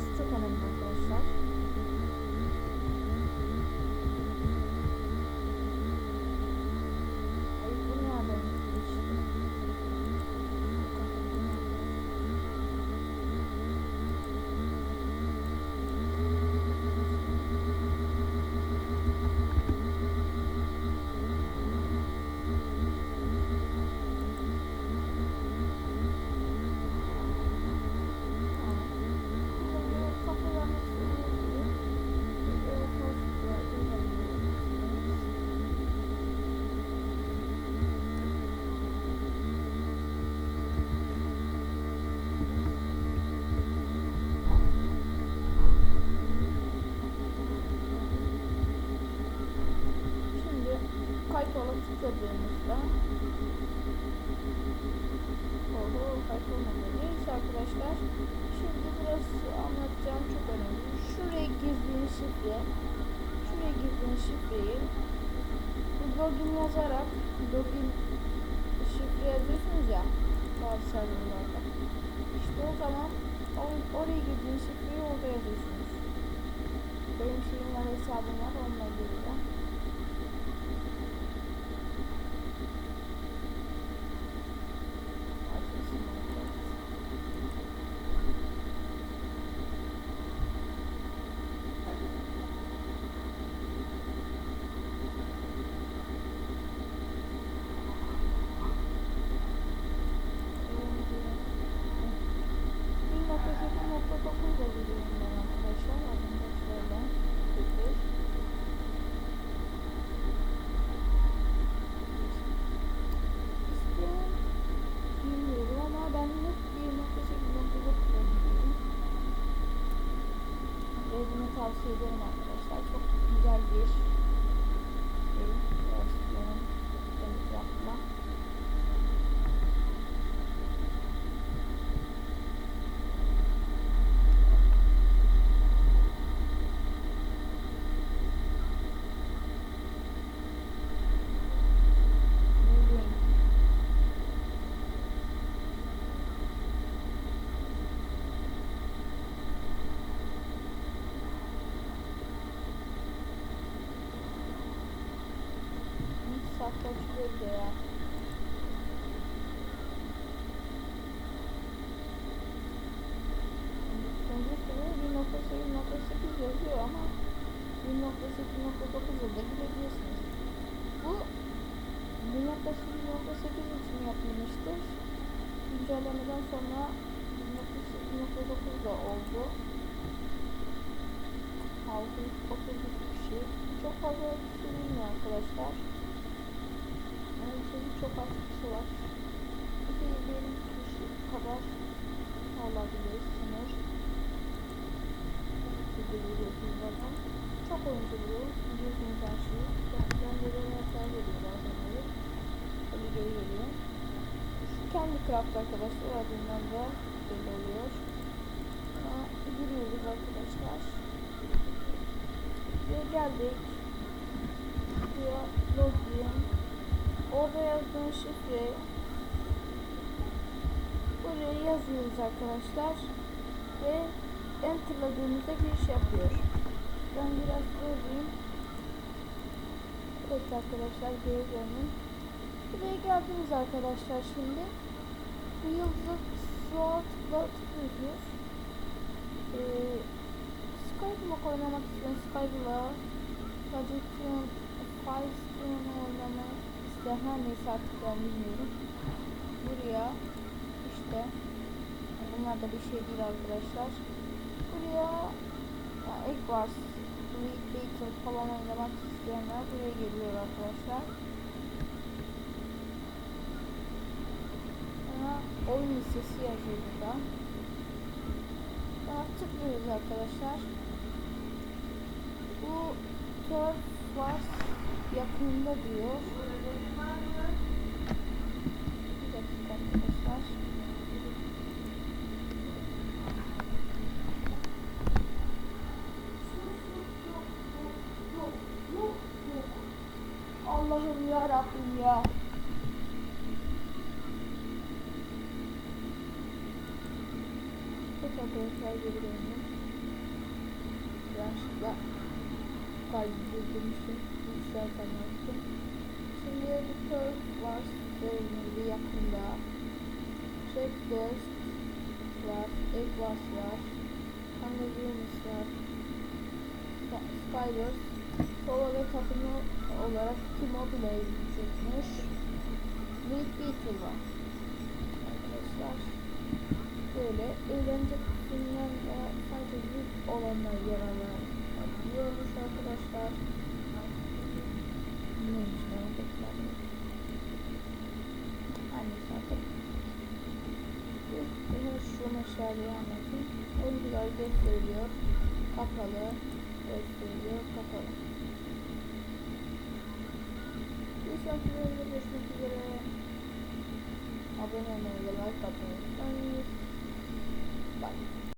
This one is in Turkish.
giriyoruz. Burası tıkladığımızda Oho kayıt olmadı. Neyse arkadaşlar. Şimdi burası anlatacağım çok önemli. Şuraya girdiğin şifre Şuraya girdiğin şifreyi login yazarak login şifre yazıyorsunuz ya bazı serverlarda. İşte o zaman or- oraya girdiğin şifreyi orada yazıyorsunuz. Benim şeyim var hesabım var onunla gireceğim. Hiç saklaşıyordu ya. Sonucu sıra 1.8.8 yazıyor ama 1.8.9'a da girebilirsiniz. Bu 1.8.8 için yapılmıştır. Güncellemeden sonra 1.8.9 da oldu. 630 kişi. Çok fazla kişi arkadaşlar. Yani çünkü çok az kişi var. Bir benim kişi kadar olabilir sınır. Çok oyuncu bu. Biliyorsunuz her şeyi. Beni hata veriyor bazen öyle. Öyle geri geliyor. Kendi craft arkadaşlar ardından da belli oluyor. Ama giriyoruz arkadaşlar. Ve geldik. Buraya login. Orada yazdığın şifre buraya yazıyoruz arkadaşlar. Ve enterladığımızda giriş yapıyor. Ben biraz göreyim. Evet arkadaşlar geri dönün. Buraya geldiniz arkadaşlar şimdi. Bu yıldızı sağa tıkla tıklıyorsunuz. Ee, mı oynamak isteyen Skype'la Gadget'ın Firestone'u oynamak isteyen her neyse artık ben bilmiyorum. Buraya işte bunlar da bir şey değil arkadaşlar. Buraya ya, Eggwars, League Battle falan oynamak isteyenler buraya geliyor arkadaşlar. Sonra oyun listesi yazıyor burada. Daha tıklıyoruz arkadaşlar. Bu turf var yakında diyor. Bir dakika arkadaşlar. Allah'ım ya Rabbim ya. Evet arkadaşlar geri döndüm. Yanlışlıkla kaydedilmişim. Yükselten yaptım. Şimdi bir turf var. Yakında. Check Ghost var. Eggwars var. Hunger var. Sp- Spiders. Solo ve takımı olarak T-Mobile çıkmış. Meat Beetle var. Arkadaşlar böyle eğlence kısmından da sadece büyük olanlar yararlanabiliyormuş arkadaşlar. Neymiş merak etmedim. Hangisi artık? Şu meşaleyi anlatayım. Oyuncular gösteriliyor. Kapalı. Gösteriliyor. Kapalı. Bir sonraki bölümde görüşmek üzere. Abone olmayı ve like atmayı unutmayın. Bye.